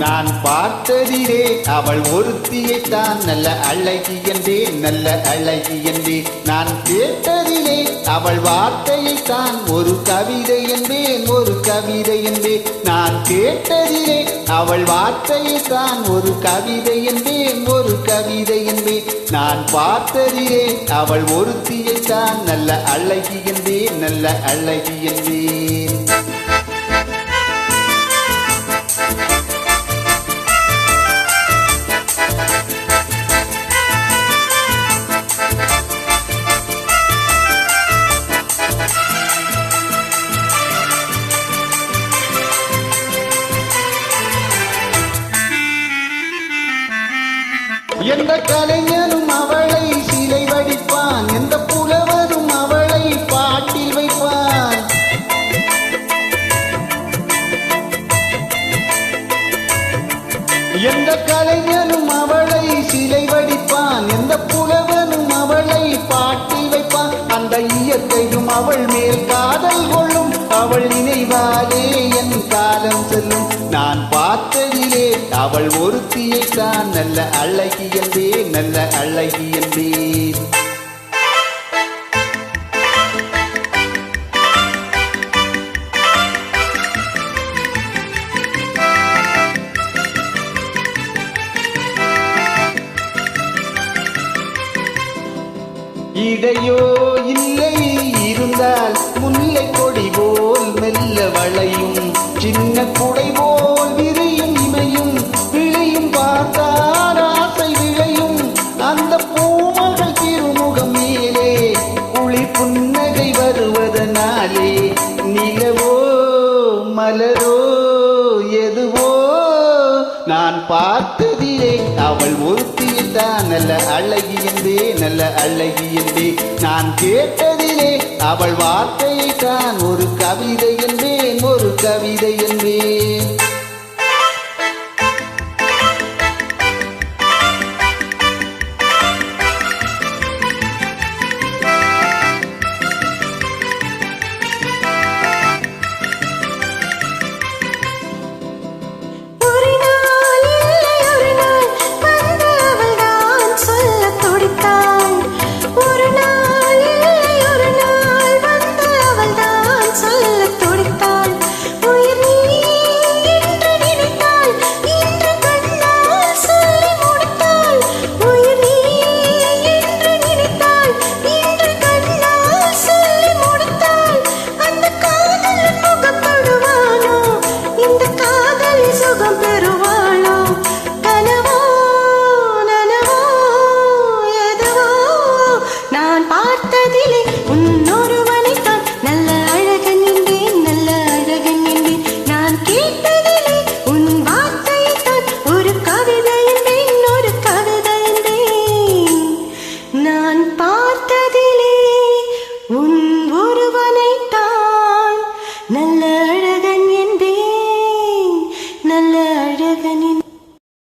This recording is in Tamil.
நான் பார்த்ததிலே அவள் ஒருத்தியை தான் நல்ல அழகி என்றே நல்ல அழகி என்றே. நான் கேட்டதிலே அவள் வார்த்தையை தான் ஒரு கவிதை என்றேன் ஒரு கவிதை என்றே. நான் கேட்டதிலே அவள் வார்த்தையை தான் ஒரு கவிதை என்றேன் ஒரு கவிதை என்றே. நான் பார்த்ததிலே அவள் ஒருத்தியை தான் நல்ல அழகி என்றே நல்ல அழகி என்பேன் எந்த கலைஞனும் அவளை சிலை வடிப்பான். எந்த புலவரும் அவளை பாட்டில் வைப்பான். எந்த கலைஞனும் அவளை சிலை வடிப்பான். எந்த புலவனும் அவளை பாட்டில் வைப்பான். அந்த ஈயத்தையும் அவள் மேல் காதல் கொள்ளும். அவள் நினைவாலே என் காலம் செல்லும். நான் பார்த்ததிலே அவள் ஒருத்தியை தான் நல்ல அழகி என்பே நல்ல அழகி என்பே இடையோ இல்லை இருந்தால் முல்லை கொடி போல் மெல்ல வளையும் சின்ன குடை போல் புன்னகை வருவதனாலே நிலவோ மலரோ எதுவோ நான் பார்த்ததிலே அவள் ஒருத்தியில்தான் தான் நல்ல அழகி என்றே நல்ல அழகி என்றே நான் கேட்டதிலே அவள் வார்த்தையை தான் ஒரு கவிதை என்றேன் ஒரு கவிதை என்றேன்